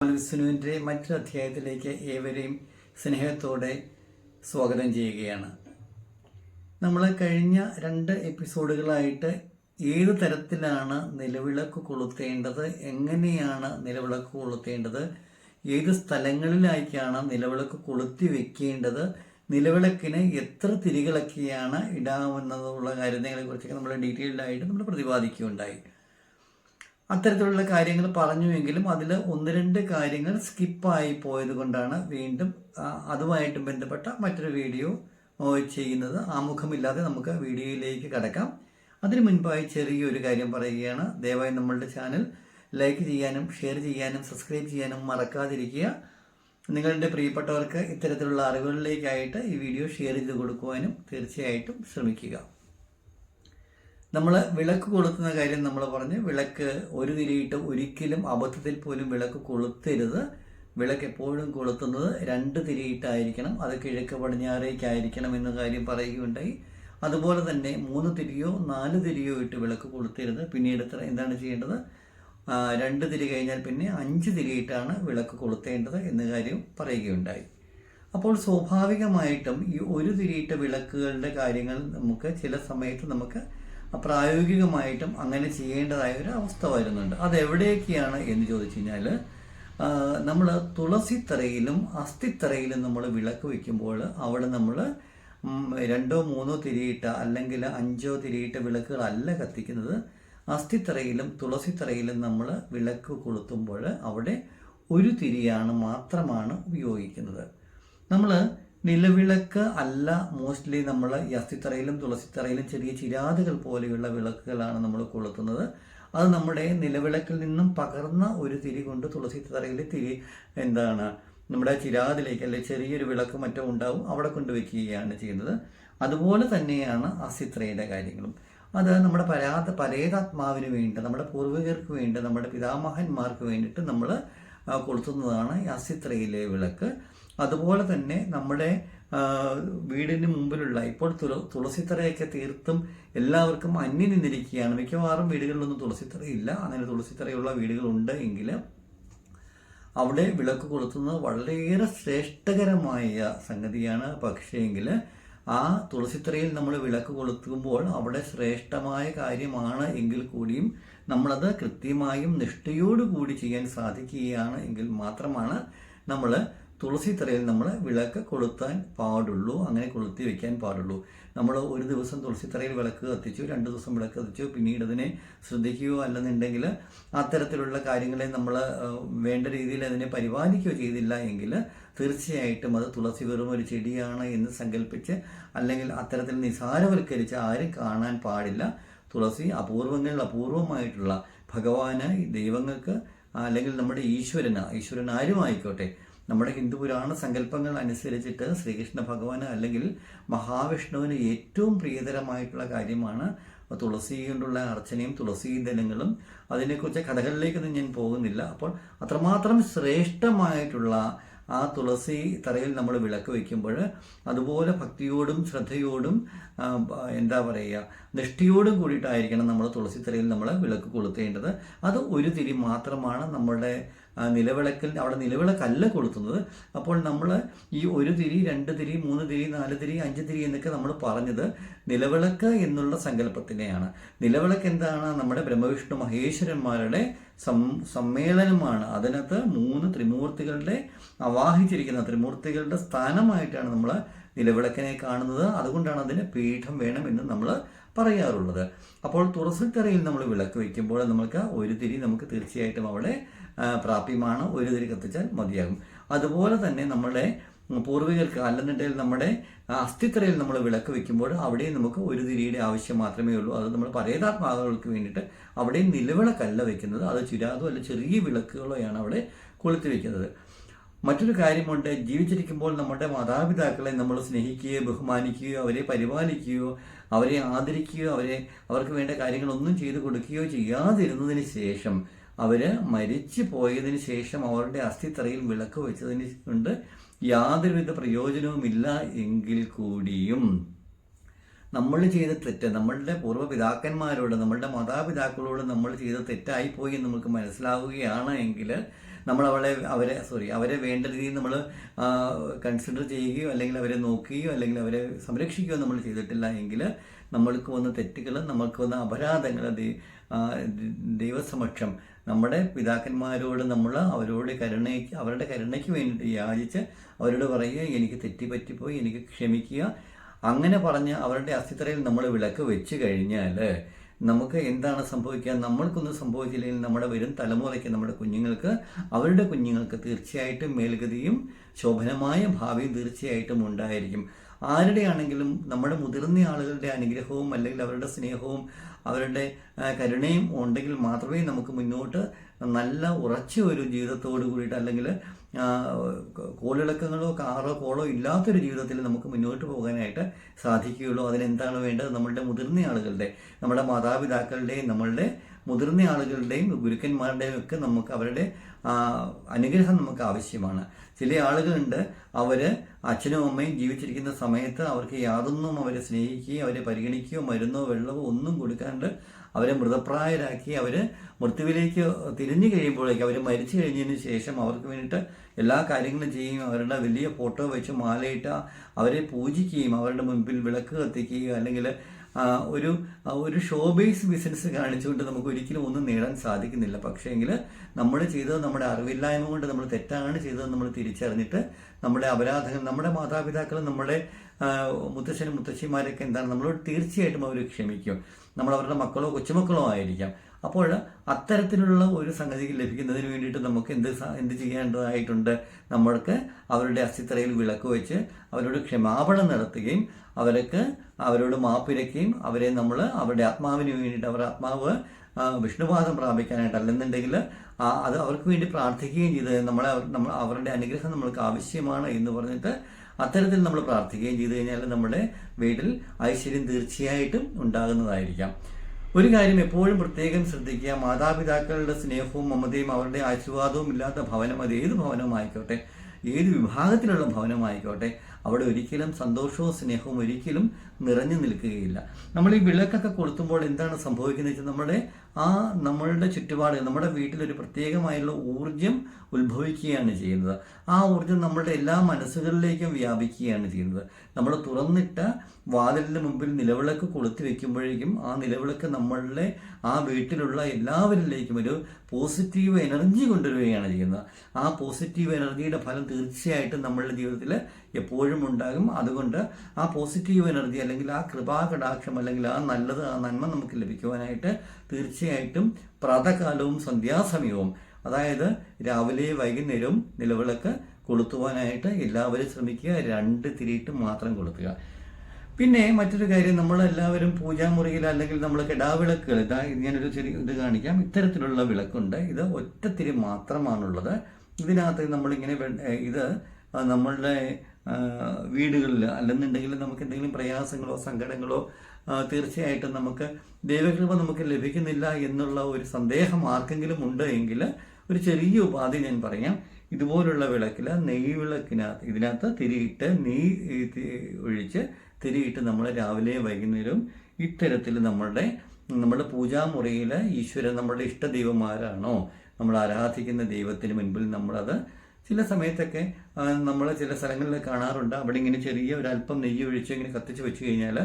വിഷ്ണുവിന്റെ മറ്റൊരു അധ്യായത്തിലേക്ക് ഏവരെയും സ്നേഹത്തോടെ സ്വാഗതം ചെയ്യുകയാണ്. നമ്മൾ കഴിഞ്ഞ രണ്ട് എപ്പിസോഡുകളായിട്ട് ഏത് തരത്തിലാണ് നിലവിളക്ക് കൊളുത്തേണ്ടത് എങ്ങനെയാണ് നിലവിളക്ക് കൊളുത്തേണ്ടത് ഏത് സ്ഥലങ്ങളിലായിക്കാണ് നിലവിളക്ക് കൊളുത്തി വെക്കേണ്ടത് നിലവിളക്കിന് എത്ര തിരികളൊക്കെയാണ് ഇടാവുന്നതുള്ള കാര്യങ്ങളെ കുറിച്ചൊക്കെ നമ്മൾ ഡീറ്റെയിൽഡായിട്ട് നമ്മൾ പ്രതിപാദിക്കുകയുണ്ടായി. അത്തരത്തിലുള്ള കാര്യങ്ങൾ പറഞ്ഞുവെങ്കിലും അതിൽ ഒന്ന് രണ്ട് കാര്യങ്ങൾ സ്കിപ്പായി പോയത് കൊണ്ടാണ് വീണ്ടും അതുമായിട്ട് ബന്ധപ്പെട്ട മറ്റൊരു വീഡിയോ ചെയ്യുന്നത്. ആമുഖമില്ലാതെ നമുക്ക് വീഡിയോയിലേക്ക് കടക്കാം. അതിനു മുൻപായി ചെറിയൊരു കാര്യം പറയുകയാണ്. ദയവായി നമ്മളുടെ ചാനൽ ലൈക്ക് ചെയ്യാനും ഷെയർ ചെയ്യാനും സബ്സ്ക്രൈബ് ചെയ്യാനും മറക്കാതിരിക്കുക. നിങ്ങളുടെ പ്രിയപ്പെട്ടവർക്ക് ഇത്തരത്തിലുള്ള അറിവുകളിലേക്കായിട്ട് ഈ വീഡിയോ ഷെയർ ചെയ്ത് കൊടുക്കുവാനും തീർച്ചയായിട്ടും ശ്രമിക്കുക. നമ്മൾ വിളക്ക് കൊളുത്തുന്ന കാര്യം നമ്മൾ പറഞ്ഞു. വിളക്ക് ഒരു തിരിയിട്ട് ഒരിക്കലും അബദ്ധത്തിൽ പോലും വിളക്ക് കൊളുത്തരുത്. വിളക്ക് എപ്പോഴും കൊളുത്തുന്നത് രണ്ട് തിരിയിട്ടായിരിക്കണം. അത് കിഴക്ക് പടിഞ്ഞാറേക്കായിരിക്കണം എന്ന കാര്യം പറയുകയുണ്ടായി. അതുപോലെ തന്നെ മൂന്ന് തിരിയോ നാല് തിരിയോ ഇട്ട് വിളക്ക് കൊളുത്തരുത്. പിന്നീട് എന്താണ് ചെയ്യേണ്ടത്? രണ്ട് തിരി കഴിഞ്ഞാൽ പിന്നെ അഞ്ച് തിരിയിട്ടാണ് വിളക്ക് കൊളുത്തേണ്ടത് എന്ന കാര്യം പറയുകയുണ്ടായി. അപ്പോൾ സ്വാഭാവികമായിട്ടും ഈ ഒരു തിരിയിട്ട വിളക്കുകളുടെ കാര്യങ്ങൾ നമുക്ക് ചില സമയത്ത് നമുക്ക് പ്രായോഗികമായിട്ടും അങ്ങനെ ചെയ്യേണ്ടതായ ഒരു അവസ്ഥ വരുന്നുണ്ട്. അതെവിടെയൊക്കെയാണ് എന്ന് ചോദിച്ചു കഴിഞ്ഞാൽ നമ്മൾ തുളസിത്തറയിലും അസ്ഥിത്തറയിലും നമ്മൾ വിളക്ക് വയ്ക്കുമ്പോൾ അവിടെ നമ്മൾ രണ്ടോ മൂന്നോ തിരിയിട്ട അല്ലെങ്കിൽ അഞ്ചോ തിരിയിട്ട വിളക്കുകളല്ല കത്തിക്കുന്നത്. അസ്ഥിത്തറയിലും തുളസിത്തറയിലും നമ്മൾ വിളക്ക് കൊളുത്തുമ്പോൾ അവിടെ ഒരു തിരിയാണ് മാത്രമാണ് ഉപയോഗിക്കുന്നത്. നമ്മൾ നിലവിളക്ക് അല്ല. മോസ്റ്റ്ലി നമ്മൾ ഈ അസ്ഥിത്തറയിലും തുളസിത്തറയിലും ചെറിയ ചിരാതുകൾ പോലെയുള്ള വിളക്കുകളാണ് നമ്മൾ കൊളുത്തുന്നത്. അത് നമ്മുടെ നിലവിളക്കിൽ നിന്നും പകർന്ന ഒരു തിരി കൊണ്ട് തുളസിത്തറയിൽ തിരി എന്താണ് നമ്മുടെ ചിരാതിലേക്ക് അല്ലെ ചെറിയൊരു വിളക്ക് മറ്റോ ഉണ്ടാവും അവിടെ കൊണ്ടുവയ്ക്കുകയാണ് ചെയ്യുന്നത്. അതുപോലെ തന്നെയാണ് അസ്ഥിത്രയുടെ കാര്യങ്ങളും. അത് നമ്മുടെ പരാത പരേതാത്മാവിന് വേണ്ടി നമ്മുടെ പൂർവികർക്ക് വേണ്ടി നമ്മുടെ പിതാമഹന്മാർക്ക് വേണ്ടിയിട്ട് നമ്മൾ കൊളുത്തുന്നതാണ് യാസിത്രയിലെ വിളക്ക്. അതുപോലെ തന്നെ നമ്മുടെ വീടിന് മുമ്പിലുള്ള ഇപ്പോൾ തുള തുളസിത്തറയൊക്കെ തീർത്തും എല്ലാവർക്കും അന്യം നിന്നിരിക്കുകയാണ്. മിക്കവാറും വീടുകളിലൊന്നും തുളസിത്തറയില്ല. അങ്ങനെ തുളസിത്തറയുള്ള വീടുകളുണ്ട് എങ്കിൽ അവിടെ വിളക്ക് കൊളുത്തുന്നത് വളരെയേറെ ശ്രേഷ്ഠകരമായ സംഗതിയാണ്. പക്ഷേങ്കിൽ ആ തുളസിത്തറയിൽ നമ്മൾ വിളക്ക് കൊളുത്തുമ്പോൾ അവിടെ ശ്രേഷ്ഠമായ കാര്യമാണ് എങ്കിൽ കൂടിയും നമ്മളത് കൃത്യമായും നിഷ്ഠയോടുകൂടി ചെയ്യാൻ സാധിക്കുകയാണ് എങ്കിൽ മാത്രമാണ് നമ്മൾ തുളസി തറയിൽ നമ്മൾ വിളക്ക് കൊളുത്താൻ പാടുള്ളൂ അങ്ങനെ കൊളുത്തി വെക്കാൻ പാടുള്ളൂ. നമ്മൾ ഒരു ദിവസം തുളസി തറയിൽ വിളക്ക് കത്തിച്ചു രണ്ട് ദിവസം വിളക്ക് കത്തിച്ചു പിന്നീട് അതിനെ ശ്രദ്ധിക്കുകയോ അല്ലെന്നുണ്ടെങ്കിൽ അത്തരത്തിലുള്ള കാര്യങ്ങളെ നമ്മൾ വേണ്ട രീതിയിൽ അതിനെ പരിപാലിക്കുകയോ ചെയ്തില്ല എങ്കിൽ തീർച്ചയായിട്ടും അത് തുളസി വെറും ഒരു ചെടിയാണ് എന്ന് സങ്കല്പിച്ച് അല്ലെങ്കിൽ അത്തരത്തിൽ നിസാരവൽക്കരിച്ച് ആരും കാണാൻ പാടില്ല. തുളസി അപൂർവങ്ങളിൽ അപൂർവമായിട്ടുള്ള ഭഗവാന് ദൈവങ്ങൾക്ക് അല്ലെങ്കിൽ നമ്മുടെ ഈശ്വരന് ഈശ്വരൻ ആരുമായിക്കോട്ടെ? നമ്മുടെ ഹിന്ദു പുരാണ സങ്കല്പങ്ങൾ അനുസരിച്ചിട്ട് ശ്രീകൃഷ്ണ ഭഗവാന് അല്ലെങ്കിൽ മഹാവിഷ്ണുവിന് ഏറ്റവും പ്രിയതരമായിട്ടുള്ള കാര്യമാണ് തുളസി കൊണ്ടുള്ള അർച്ചനയും തുളസി ദലങ്ങളും അതിനെക്കുറിച്ച് കഥകളിലേക്കൊന്നും ഞാൻ പോകുന്നില്ല. അപ്പോൾ അത്രമാത്രം ശ്രേഷ്ഠമായിട്ടുള്ള ആ തുളസി തറയിൽ നമ്മൾ വിളക്ക് വയ്ക്കുമ്പോൾ അതുപോലെ ഭക്തിയോടും ശ്രദ്ധയോടും എന്താ പറയുക നിഷ്ഠയോടും കൂടിയിട്ടായിരിക്കണം നമ്മൾ തുളസി തറയിൽ നമ്മൾ വിളക്ക് കൊളുത്തേണ്ടത്. അത് ഒരു തിരി മാത്രമാണ് നമ്മുടെ നിലവിളക്കിൽ അവിടെ നിലവിളക്കല്ല കൊളുത്തുന്നത്. അപ്പോൾ നമ്മൾ ഈ ഒരു തിരി രണ്ട് തിരി മൂന്ന് തിരി നാല് തിരി അഞ്ച് തിരി എന്നൊക്കെ നമ്മൾ പറഞ്ഞത് നിലവിളക്ക് എന്നുള്ള സങ്കല്പത്തിനെയാണ്. നിലവിളക്ക് എന്താണ്? നമ്മുടെ ബ്രഹ്മവിഷ്ണു മഹേശ്വരന്മാരുടെ സം സമ്മേളനമാണ്. അതിനകത്ത് മൂന്ന് ത്രിമൂർത്തികളുടെ അവാഹിച്ചിരിക്കുന്ന ത്രിമൂർത്തികളുടെ സ്ഥാനമായിട്ടാണ് നമ്മൾ നിലവിളക്കിനെ കാണുന്നത് അതുകൊണ്ടാണ് അതിന് പീഠം എന്ന് നമ്മൾ പറയാറുള്ളത്. അപ്പോൾ തുറസിത്തറയിൽ നമ്മൾ വിളക്ക് വയ്ക്കുമ്പോൾ നമുക്ക് ഒരു തിരി നമുക്ക് തീർച്ചയായിട്ടും അവിടെ പ്രാപ്യമാണ്. ഒരു തിരി കത്തിച്ചാൽ മതിയാകും. അതുപോലെ തന്നെ നമ്മുടെ പൂർവികർക്ക് അല്ലെന്നുണ്ടെങ്കിൽ നമ്മുടെ അസ്ഥിത്തറയിൽ നമ്മൾ വിളക്ക് വെക്കുമ്പോൾ അവിടെയും നമുക്ക് ഒരു തിരിയുടെ ആവശ്യം മാത്രമേ ഉള്ളൂ. അത് നമ്മൾ പരേതാത്മാകൾക്ക് വേണ്ടിയിട്ട് അവിടെയും നിലവിളക്കല്ല വെക്കുന്നത് അത് ചുരാതോ അല്ല ചെറിയ വിളക്കുകളോയാണ് അവിടെ കൊളുത്തി വെക്കുന്നത് മറ്റൊരു കാര്യമുണ്ട്. ജീവിച്ചിരിക്കുമ്പോൾ നമ്മുടെ മാതാപിതാക്കളെ നമ്മൾ സ്നേഹിക്കുകയോ ബഹുമാനിക്കുകയോ അവരെ പരിപാലിക്കുകയോ അവരെ ആദരിക്കുകയോ അവരെ അവർക്ക് വേണ്ട കാര്യങ്ങളൊന്നും ചെയ്തു കൊടുക്കുകയോ ചെയ്യാതിരുന്നതിന് ശേഷം അവർ മരിച്ചു പോയതിന് ശേഷം അവരുടെ അസ്ഥിത്തറയിൽ വിളക്ക് വെച്ചതിന് കൊണ്ട് യാതൊരുവിധ പ്രയോജനവുമില്ല എങ്കിൽ കൂടിയും. നമ്മൾ ചെയ്ത തെറ്റ് നമ്മളുടെ പൂർവപിതാക്കന്മാരോട് നമ്മളുടെ മാതാപിതാക്കളോട് നമ്മൾ ചെയ്ത തെറ്റായി പോയി എന്ന് നമുക്ക് മനസ്സിലാവുകയാണ് എങ്കിൽ നമ്മൾ അവളെ അവരെ സോറി അവരെ വേണ്ട രീതിയിൽ നമ്മൾ കൺസിഡർ ചെയ്യുകയോ അല്ലെങ്കിൽ അവരെ നോക്കുകയോ അല്ലെങ്കിൽ അവരെ സംരക്ഷിക്കുകയോ നമ്മൾ ചെയ്തിട്ടില്ല എങ്കിൽ നമ്മൾക്ക് വന്ന തെറ്റുകൾ നമ്മൾക്ക് വന്ന അപരാധങ്ങൾ ദൈവസമക്ഷം നമ്മുടെ പിതാക്കന്മാരോട് നമ്മൾ അവരോട് കരുണയ്ക്ക് അവരുടെ കരുണയ്ക്ക് വേണ്ടിയിട്ട് യാചിച്ച് അവരോട് പറയുക എനിക്ക് തെറ്റിപ്പറ്റിപ്പോയി എനിക്ക് ക്ഷമിക്കുക അങ്ങനെ പറഞ്ഞ് അവരുടെ അസ്ഥിത്രയിൽ നമ്മൾ വിളക്ക് വെച്ച് കഴിഞ്ഞാൽ നമുക്ക് എന്താണ് സംഭവിക്കുക? നമ്മൾക്കൊന്നും സംഭവിച്ചില്ലെങ്കിൽ നമ്മുടെ വരും തലമുറയ്ക്ക് നമ്മുടെ കുഞ്ഞുങ്ങൾക്ക് അവരുടെ കുഞ്ഞുങ്ങൾക്ക് തീർച്ചയായിട്ടും മേൽഗതിയും ശോഭനമായ ഭാവിയും തീർച്ചയായിട്ടും ഉണ്ടായിരിക്കും. ആരുടെയാണെങ്കിലും നമ്മുടെ മുതിർന്ന ആളുകളുടെ അനുഗ്രഹവും അല്ലെങ്കിൽ അവരുടെ സ്നേഹവും അവരുടെ കരുണയും ഉണ്ടെങ്കിൽ മാത്രമേ നമുക്ക് മുന്നോട്ട് നല്ല ഉറച്ച ഒരു ജീവിതത്തോട് കൂടിയിട്ട് അല്ലെങ്കിൽ കോളിളക്കങ്ങളോ കാറോ കോളോ ഇല്ലാത്തൊരു ജീവിതത്തിൽ നമുക്ക് മുന്നോട്ട് പോകാനായിട്ട് സാധിക്കുകയുള്ളൂ. അതിനെന്താണ് വേണ്ടത്? നമ്മളുടെ മുതിർന്ന ആളുകളുടെ നമ്മുടെ മാതാപിതാക്കളുടെയും നമ്മളുടെ മുതിർന്ന ആളുകളുടെയും ഗുരുക്കന്മാരുടെയും ഒക്കെ നമുക്ക് അവരുടെ അനുഗ്രഹം നമുക്ക് ആവശ്യമാണ്. ചില ആളുകളുണ്ട് അവർ അച്ഛനും അമ്മയും ജീവിച്ചിരിക്കുന്ന സമയത്ത് അവർക്ക് യാതൊന്നും അവരെ സ്നേഹിക്കുകയും അവരെ പരിഗണിക്കുകയോ മരുന്നോ വെള്ളമോ ഒന്നും കൊടുക്കാണ്ട് അവരെ മൃതപ്രായരാക്കി അവർ മൃത്യുവിലേക്ക് തിരിഞ്ഞു കഴിയുമ്പോഴേക്ക് അവർ മരിച്ചു കഴിഞ്ഞതിന് ശേഷം അവർക്ക് വേണ്ടിയിട്ട് എല്ലാ കാര്യങ്ങളും ചെയ്യും. അവരുടെ വലിയ ഫോട്ടോ വെച്ച് മാലയിട്ട് അവരെ പൂജിക്കുകയും അവരുടെ മുൻപിൽ വിളക്ക് കത്തിക്കുകയും അല്ലെങ്കിൽ ഒരു ഒരു ഷോ ബേസ് ബിസിനസ് കാണിച്ചുകൊണ്ട് നമുക്ക് ഒരിക്കലും ഒന്നും നേടാൻ സാധിക്കുന്നില്ല. പക്ഷേങ്കിൽ നമ്മൾ ചെയ്തത് നമ്മുടെ അറിവില്ലായ്മ കൊണ്ട് നമ്മൾ തെറ്റാണ് ചെയ്തത് നമ്മൾ തിരിച്ചറിഞ്ഞിട്ട് നമ്മുടെ അപരാധങ്ങൾ നമ്മുടെ മാതാപിതാക്കൾ നമ്മുടെ ആ, മുത്തശ്ശനും മുത്തശ്ശിമാരൊക്കെ എന്താണ്? നമ്മളോട് തീർച്ചയായിട്ടും അവർ ക്ഷമിക്കും. നമ്മൾ അവരുടെ മക്കളോ കൊച്ചുമക്കളോ ആയിരിക്കാം. അപ്പോൾ അത്തരത്തിലുള്ള ഒരു സംഗതി ലഭിക്കുന്നതിന് വേണ്ടിയിട്ട് നമുക്ക് എന്ത് എന്ത് ചെയ്യേണ്ടതായിട്ടുണ്ട്? നമ്മൾക്ക് അവരുടെ അസ്ഥിത്തറയിൽ വിളക്ക് വെച്ച് അവരോട് ക്ഷമാപണം നടത്തുകയും അവർക്ക് അവരോട് മാപ്പിരക്കുകയും അവരെ നമ്മൾ അവരുടെ ആത്മാവിന് വേണ്ടിയിട്ട് അവരുടെ ആത്മാവ് വിഷ്ണുപാദം പ്രാപിക്കാനായിട്ട് അല്ലെന്നുണ്ടെങ്കിൽ അത് അവർക്ക് വേണ്ടി പ്രാർത്ഥിക്കുകയും ചെയ്ത് നമ്മളെ നമ്മൾ അവരുടെ അനുഗ്രഹം നമ്മൾക്ക് ആവശ്യമാണ് എന്ന് പറഞ്ഞിട്ട് അത്തരത്തിൽ നമ്മൾ പ്രാർത്ഥിക്കുകയും ചെയ്തു കഴിഞ്ഞാൽ നമ്മുടെ വീട്ടിൽ ഐശ്വര്യം തീർച്ചയായിട്ടും ഉണ്ടാകുന്നതായിരിക്കാം. ഒരു കാര്യം എപ്പോഴും പ്രത്യേകം ശ്രദ്ധിക്കുക. മാതാപിതാക്കളുടെ സ്നേഹവും മമതയും അവരുടെ ആശീർവാദവും ഇല്ലാത്ത ഭവനം അത് ഏത് ഭവനമായിക്കോട്ടെ ഏത് വിഭാഗത്തിലുള്ള ഭവനമായിക്കോട്ടെ അവിടെ ഒരിക്കലും സന്തോഷവും സ്നേഹവും ഒരിക്കലും നിറഞ്ഞു നിൽക്കുകയില്ല. നമ്മൾ ഈ വിളക്കൊക്കെ കൊളുത്തുമ്പോൾ എന്താണ് സംഭവിക്കുന്നത് വെച്ചാൽ നമ്മുടെ ആ നമ്മളുടെ ചുറ്റുപാട് നമ്മുടെ വീട്ടിൽ ഒരു പ്രത്യേകമായുള്ള ഊർജം ഉത്ഭവിക്കുകയാണ് ചെയ്യുന്നത്. ആ ഊർജം നമ്മളുടെ എല്ലാ മനസ്സുകളിലേക്കും വ്യാപിക്കുകയാണ് ചെയ്യുന്നത്. നമ്മൾ തുറന്നിട്ട വാതിലിന് മുമ്പിൽ നിലവിളക്ക് കൊളുത്തി വെക്കുമ്പോഴേക്കും ആ നിലവിളക്ക് നമ്മളുടെ ആ വീട്ടിലുള്ള എല്ലാവരിലേക്കും ഒരു പോസിറ്റീവ് എനർജി കൊണ്ടുവരികയാണ് ചെയ്യുന്നത്. ആ പോസിറ്റീവ് എനർജിയുടെ ഫലം തീർച്ചയായിട്ടും നമ്മളുടെ ജീവിതത്തിൽ എപ്പോഴും ഉണ്ടാകും. അതുകൊണ്ട് ആ പോസിറ്റീവ് എനർജി അല്ലെങ്കിൽ ആ കൃപാകടാക്ഷം അല്ലെങ്കിൽ ആ നല്ലത് ആ നന്മ നമുക്ക് ലഭിക്കുവാനായിട്ട് തീർച്ചയായിട്ടും പ്രാതകാലവും സന്ധ്യാസമയവും അതായത് രാവിലെ വൈകുന്നേരവും നിലവിളക്ക് കൊളുത്തുവാനായിട്ട് എല്ലാവരും ശ്രമിക്കുക. രണ്ട് തിരിയിട്ട് മാത്രം കൊളുത്തുക. പിന്നെ മറ്റൊരു കാര്യം നമ്മളെല്ലാവരും പൂജാമുറിയിൽ അല്ലെങ്കിൽ നമ്മൾ കിടാവിളക്കുകൾ ഇതാ ഞാനൊരു ചെറിയ ഇത് കാണിക്കാം. ഇത്തരത്തിലുള്ള വിളക്കുണ്ട്. ഇത് ഒറ്റത്തിരി മാത്രമാണുള്ളത്. ഇതിനകത്ത് നമ്മളിങ്ങനെ ഇത് നമ്മളുടെ വീടുകളിൽ അല്ലെന്നുണ്ടെങ്കിൽ നമുക്ക് എന്തെങ്കിലും പ്രയാസങ്ങളോ സങ്കടങ്ങളോ തീർച്ചയായിട്ടും നമുക്ക് ദൈവകൃപ നമുക്ക് ലഭിക്കുന്നില്ല എന്നുള്ള ഒരു സന്ദേഹം ആർക്കെങ്കിലും ഉണ്ട് എങ്കിൽ ഒരു ചെറിയ ഉപാധി ഞാൻ പറയാം. ഇതുപോലുള്ള വിളക്കിൽ നെയ് വിളക്കിനകത്ത് ഇതിനകത്ത് തിരിയിട്ട് നെയ്യ് ഒഴിച്ച് തിരിയിട്ട് നമ്മൾ രാവിലെ വൈകുന്നേരവും ഇത്തരത്തിൽ നമ്മളുടെ നമ്മുടെ പൂജാമുറിയിൽ ഈശ്വരൻ നമ്മുടെ ഇഷ്ടദൈവമാരാണോ? നമ്മൾ ആരാധിക്കുന്ന ദൈവത്തിന് മുൻപിൽ നമ്മളത് ചില സമയത്തൊക്കെ നമ്മൾ ചില സ്ഥലങ്ങളിൽ കാണാറുണ്ട്. അവിടെ ഇങ്ങനെ ചെറിയ ഒരു അല്പം നെയ്യ് ഒഴിച്ച് ഇങ്ങനെ കത്തിച്ച് വെച്ച് കഴിഞ്ഞാൽ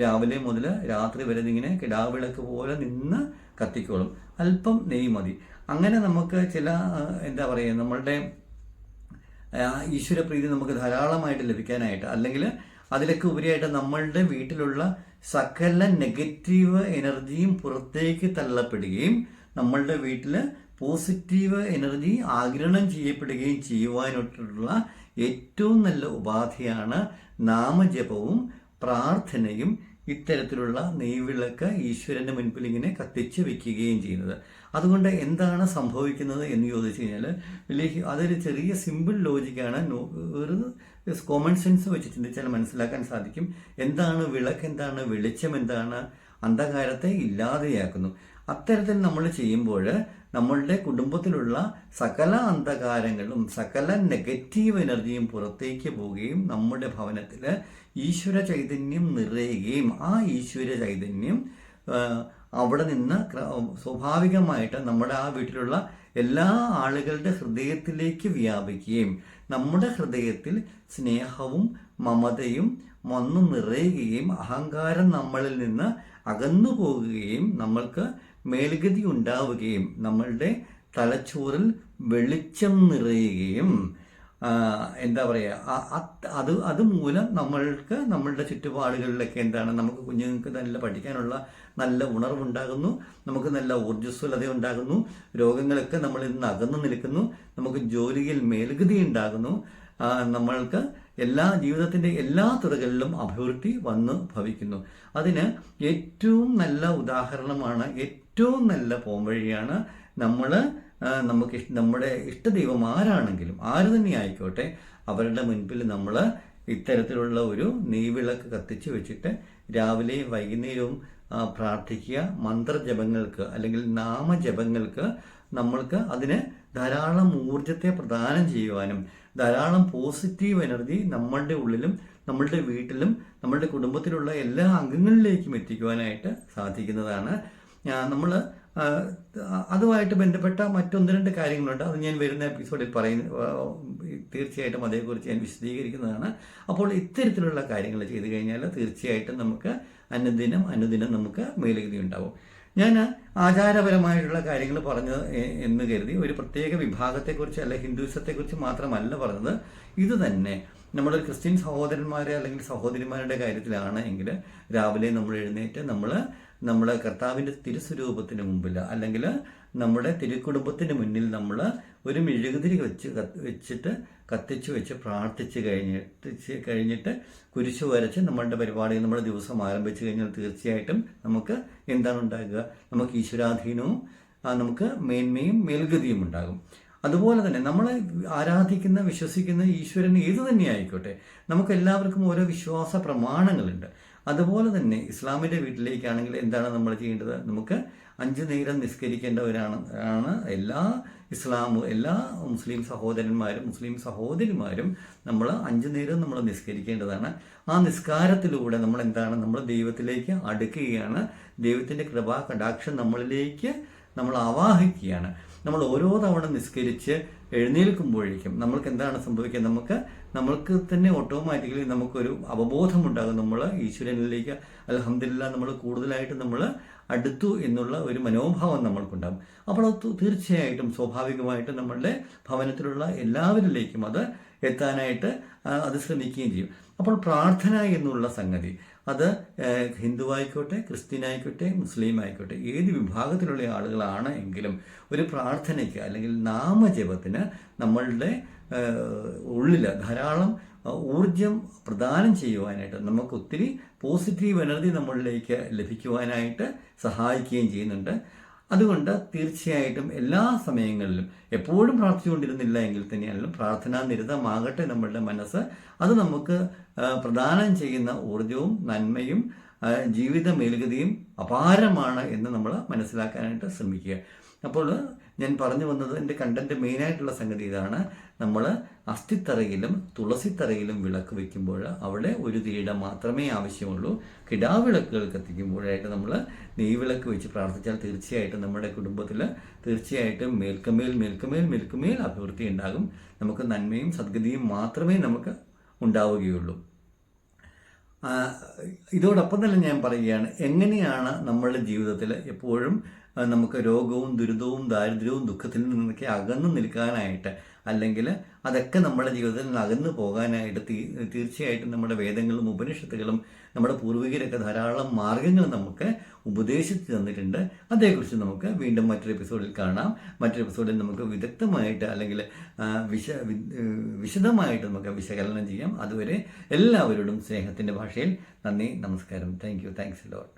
രാവിലെ മുതൽ രാത്രി വരെ ഇങ്ങനെ കിടാവിളക്ക് പോലെ നിന്ന് കത്തിക്കോളും. അല്പം നെയ്യ് മതി. അങ്ങനെ നമുക്ക് ചില എന്താ പറയുക നമ്മളുടെ ഈശ്വരപ്രീതി നമുക്ക് ധാരാളമായിട്ട് ലഭിക്കാനായിട്ട് അല്ലെങ്കിൽ അതിലൊക്കെ ഉപരിയായിട്ട് നമ്മളുടെ വീട്ടിലുള്ള സകല നെഗറ്റീവ് എനർജിയും പുറത്തേക്ക് തള്ളപ്പെടുകയും നമ്മളുടെ വീട്ടിൽ പോസിറ്റീവ് എനർജി ആഗിരണം ചെയ്യപ്പെടുകയും ചെയ്യുവാനായിട്ടുള്ള ഏറ്റവും നല്ല ഉപാധിയാണ് നാമജപവും പ്രാർത്ഥനയും ഇത്തരത്തിലുള്ള നെയ്വിളക്ക് ഈശ്വരന്റെ മുൻപിൽ ഇങ്ങനെ കത്തിച്ച് വെക്കുകയും ചെയ്യുന്നത്. അതുകൊണ്ട് എന്താണ് സംഭവിക്കുന്നത് എന്ന് ചോദിച്ചു കഴിഞ്ഞാൽ വലിയ അതൊരു ചെറിയ സിമ്പിൾ ലോജിക്കാണ് ഒരു കോമൺ സെൻസ് വെച്ച് ചിന്തിച്ചാൽ മനസ്സിലാക്കാൻ സാധിക്കും. എന്താണ് വിളക്ക് എന്താണ് വെളിച്ചം എന്താണ് അന്ധകാരത്തെ ഇല്ലാതെയാക്കുന്നു. അത്തരത്തിൽ നമ്മൾ ചെയ്യുമ്പോൾ നമ്മളുടെ കുടുംബത്തിലുള്ള സകല അന്ധകാരങ്ങളും സകല നെഗറ്റീവ് എനർജിയും പുറത്തേക്ക് പോവുകയും നമ്മുടെ ഭവനത്തിൽ ഈശ്വര ചൈതന്യം നിറയുകയും ആ ഈശ്വര ചൈതന്യം അവിടെ നിന്ന് സ്വാഭാവികമായിട്ട് നമ്മുടെ ആ വീട്ടിലുള്ള എല്ലാ ആളുകളുടെ ഹൃദയത്തിലേക്ക് വ്യാപിക്കുകയും നമ്മുടെ ഹൃദയത്തിൽ സ്നേഹവും മമതയും വന്നു നിറയുകയും അഹങ്കാരം നമ്മളിൽ നിന്ന് അകന്നു പോകുകയും നമ്മൾക്ക് മേൽഗതി ഉണ്ടാവുകയും നമ്മളുടെ തലച്ചോറിൽ വെളിച്ചം നിറയുകയും എന്താ പറയുക അത് അത് മൂലം നമ്മൾക്ക് നമ്മളുടെ ചുറ്റുപാടുകളിലൊക്കെ എന്താണ് നമുക്ക് കുഞ്ഞുങ്ങൾക്ക് നല്ല പഠിക്കാനുള്ള നല്ല ഉണർവുണ്ടാകുന്നു നമുക്ക് നല്ല ഊർജസ്വലത ഉണ്ടാകുന്നു രോഗങ്ങളൊക്കെ നമ്മളിൽ നിന്ന് അകന്നു നിൽക്കുന്നു നമുക്ക് ജോലിയിൽ മേൽഗതി ഉണ്ടാകുന്നു നമ്മൾക്ക് എല്ലാ ജീവിതത്തിന്റെ എല്ലാ തുറകളിലും അഭിവൃദ്ധി വന്ന് ഭവിക്കുന്നു. അതിന് ഏറ്റവും നല്ല ഉദാഹരണമാണ് ഏറ്റവും നല്ല പോംവഴിയാണ് നമ്മൾ നമുക്ക് നമ്മുടെ ഇഷ്ടദൈവം ആരാണെങ്കിലും ആര് തന്നെ ആയിക്കോട്ടെ അവരുടെ മുൻപിൽ നമ്മൾ ഇത്തരത്തിലുള്ള ഒരു നെയ്വിളക്ക് കത്തിച്ച് വെച്ചിട്ട് രാവിലെയും വൈകുന്നേരവും പ്രാർത്ഥിക്കുക മന്ത്രജപങ്ങൾക്ക് അല്ലെങ്കിൽ നാമജപങ്ങൾക്ക് നമ്മൾക്ക് അതിന് ധാരാളം ഊർജത്തെ പ്രദാനം ചെയ്യുവാനും ധാരാളം പോസിറ്റീവ് എനർജി നമ്മളുടെ ഉള്ളിലും നമ്മളുടെ വീട്ടിലും നമ്മളുടെ കുടുംബത്തിലുള്ള എല്ലാ അംഗങ്ങളിലേക്കും എത്തിക്കുവാനായിട്ട് സാധിക്കുന്നതാണ് നമ്മൾ അതുമായിട്ട് ബന്ധപ്പെട്ട മറ്റൊന്ന് രണ്ട് കാര്യങ്ങളുണ്ട്. അത് ഞാൻ വരുന്ന എപ്പിസോഡിൽ പറയുന്ന തീർച്ചയായിട്ടും അതേക്കുറിച്ച് ഞാൻ വിശദീകരിക്കുന്നതാണ്. അപ്പോൾ ഇത്തരത്തിലുള്ള കാര്യങ്ങൾ ചെയ്തു കഴിഞ്ഞാൽ തീർച്ചയായിട്ടും നമുക്ക് അനുദിനം അനുദിനം നമുക്ക് മേലുകതി ഉണ്ടാവും. ഞാൻ ആചാരപരമായിട്ടുള്ള കാര്യങ്ങൾ പറഞ്ഞു എന്ന് കരുതി ഒരു പ്രത്യേക വിഭാഗത്തെക്കുറിച്ച് അല്ല ഹിന്ദുസത്തെക്കുറിച്ച് മാത്രമല്ല പറഞ്ഞത്. ഇത് തന്നെ നമ്മുടെ ക്രിസ്ത്യൻ സഹോദരന്മാരെ അല്ലെങ്കിൽ സഹോദരിമാരുടെ കാര്യത്തിലാണ് എങ്കിൽ രാവിലെ നമ്മൾ എഴുന്നേറ്റ് നമ്മൾ നമ്മുടെ കർത്താവിന്റെ തിരുസ്വരൂപത്തിന് മുമ്പിൽ അല്ലെങ്കിൽ നമ്മുടെ തിരുക്കുടുംബത്തിന് മുന്നിൽ നമ്മൾ ഒരു മെഴുകുതിരി വെച്ച് വെച്ചിട്ട് കത്തിച്ച് വെച്ച് പ്രാർത്ഥിച്ച് കഴിഞ്ഞിട്ട് കഴിഞ്ഞിട്ട് കുരിശ് വരച്ച് നമ്മളുടെ പരിപാടി നമ്മുടെ ദിവസം ആരംഭിച്ചു കഴിഞ്ഞാൽ തീർച്ചയായിട്ടും നമുക്ക് എന്താണ് ഉണ്ടാകുക? നമുക്ക് ഈശ്വരാധീനവും നമുക്ക് മേന്മയും മേൽഗതിയും ഉണ്ടാകും. അതുപോലെ തന്നെ നമ്മൾ ആരാധിക്കുന്ന വിശ്വസിക്കുന്ന ഈശ്വരൻ ഏതു തന്നെ ആയിക്കോട്ടെ. നമുക്ക് എല്ലാവർക്കും ഓരോ വിശ്വാസ പ്രമാണങ്ങളുണ്ട്. അതുപോലെ തന്നെ ഇസ്ലാമിന്റെ വീട്ടിലേക്കാണെങ്കിൽ എന്താണ് നമ്മൾ ചെയ്യേണ്ടത്? നമുക്ക് അഞ്ചു നേരം നിസ്കരിക്കേണ്ടവരാണ്. ആണ് എല്ലാ ഇസ്ലാമും എല്ലാ മുസ്ലിം സഹോദരന്മാരും മുസ്ലിം സഹോദരിമാരും നമ്മൾ അഞ്ചു നേരം നമ്മൾ നിസ്കരിക്കേണ്ടതാണ്. ആ നിസ്കാരത്തിലൂടെ നമ്മൾ എന്താണ്? നമ്മൾ ദൈവത്തിലേക്ക് അടുക്കുകയാണ്. ദൈവത്തിന്റെ കൃപാ കടാക്ഷം നമ്മളിലേക്ക് നമ്മൾ ആവാഹിക്കുകയാണ്. നമ്മൾ ഓരോ തവണ നിസ്കരിച്ച് എഴുന്നേൽക്കുമ്പോഴേക്കും നമ്മൾക്ക് എന്താണ് സംഭവിക്കുക? നമുക്ക് നമ്മൾക്ക് തന്നെ ഓട്ടോമാറ്റിക്കലി നമുക്കൊരു അവബോധമുണ്ടാകും. നമ്മൾ ഈശ്വരനിലേക്ക് അലഹമില്ല നമ്മൾ കൂടുതലായിട്ട് നമ്മൾ അടുത്തു എന്നുള്ള ഒരു മനോഭാവം നമ്മൾക്കുണ്ടാകും. അപ്പോൾ അത് തീർച്ചയായിട്ടും സ്വാഭാവികമായിട്ടും നമ്മളുടെ ഭവനത്തിലുള്ള എല്ലാവരിലേക്കും അത് എത്താനായിട്ട് അത് ശ്രമിക്കുകയും ചെയ്യും. അപ്പോൾ പ്രാർത്ഥന എന്നുള്ള സംഗതി അത് ഹിന്ദു ആയിക്കോട്ടെ ക്രിസ്ത്യൻ ആയിക്കോട്ടെ മുസ്ലിം ആയിക്കോട്ടെ ഏത് വിഭാഗത്തിലുള്ള ആളുകളാണ് എങ്കിലും ഒരു പ്രാർത്ഥനയ്ക്ക് അല്ലെങ്കിൽ നാമജപത്തിന് നമ്മളുടെ ഉള്ളിൽ ധാരാളം ഊർജം പ്രദാനം ചെയ്യുവാനായിട്ട് നമുക്ക് ഒത്തിരി പോസിറ്റീവ് എനർജി നമ്മളിലേക്ക് ലഭിക്കുവാനായിട്ട് സഹായിക്കുകയും ചെയ്യുന്നുണ്ട്. അതുകൊണ്ട് തീർച്ചയായിട്ടും എല്ലാ സമയങ്ങളിലും എപ്പോഴും പ്രാർത്ഥിച്ചുകൊണ്ടിരുന്നില്ല എങ്കിൽ തന്നെയാണെങ്കിലും പ്രാർത്ഥനാ നിരതമാകട്ടെ നമ്മളുടെ മനസ്സ്. അത് നമുക്ക് പ്രദാനം ചെയ്യുന്ന ഊർജവും നന്മയും ജീവിത മേൽഗതിയും അപാരമാണ് എന്ന് നമ്മൾ മനസ്സിലാക്കാനായിട്ട് ശ്രമിക്കുക. അപ്പോൾ ഞാൻ പറഞ്ഞു വന്നത് എന്റെ കണ്ടന്റ് മെയിനായിട്ടുള്ള സംഗതി ഇതാണ്. നമ്മൾ അസ്ഥിത്തറയിലും തുളസിത്തറയിലും വിളക്ക് വയ്ക്കുമ്പോൾ അവിടെ ഒരു തീട മാത്രമേ ആവശ്യമുള്ളൂ. കിടാവിളക്കുകൾ കത്തിക്കുമ്പോഴായിട്ട് നമ്മൾ നെയ്വിളക്ക് വെച്ച് പ്രാർത്ഥിച്ചാൽ തീർച്ചയായിട്ടും നമ്മുടെ കുടുംബത്തിൽ തീർച്ചയായിട്ടും മേൽക്കമേൽ മേൽക്കമേൽ മേൽക്കമേൽ അഭിവൃദ്ധി ഉണ്ടാകും. നമുക്ക് നന്മയും സദ്ഗതിയും മാത്രമേ നമുക്ക് ഉണ്ടാവുകയുള്ളൂ. ഇതോടൊപ്പം തന്നെ ഞാൻ പറയുകയാണ് എങ്ങനെയാണ് നമ്മളുടെ ജീവിതത്തിൽ എപ്പോഴും നമുക്ക് രോഗവും ദുരിതവും ദാരിദ്ര്യവും ദുഃഖത്തിൽ നിന്നൊക്കെ അകന്നു നിൽക്കാനായിട്ട് അല്ലെങ്കിൽ അതൊക്കെ നമ്മുടെ ജീവിതത്തിൽ നിന്ന് അകന്നു പോകാനായിട്ട് തീർച്ചയായിട്ടും നമ്മുടെ വേദങ്ങളും ഉപനിഷത്തുകളും നമ്മുടെ പൂർവികരൊക്കെ ധാരാളം മാർഗങ്ങൾ നമുക്ക് ഉപദേശിച്ചു തന്നിട്ടുണ്ട്. അതേക്കുറിച്ച് നമുക്ക് വീണ്ടും മറ്റൊരു എപ്പിസോഡിൽ കാണാം. മറ്റൊരു എപ്പിസോഡിൽ നമുക്ക് വിദഗ്ധമായിട്ട് അല്ലെങ്കിൽ വിശ വിശദമായിട്ട് നമുക്ക് വിശകലനം ചെയ്യാം. അതുവരെ എല്ലാവരോടും സ്നേഹത്തിന്റെ ഭാഷയിൽ നന്ദി നമസ്കാരം. Thank you. Thanks lot.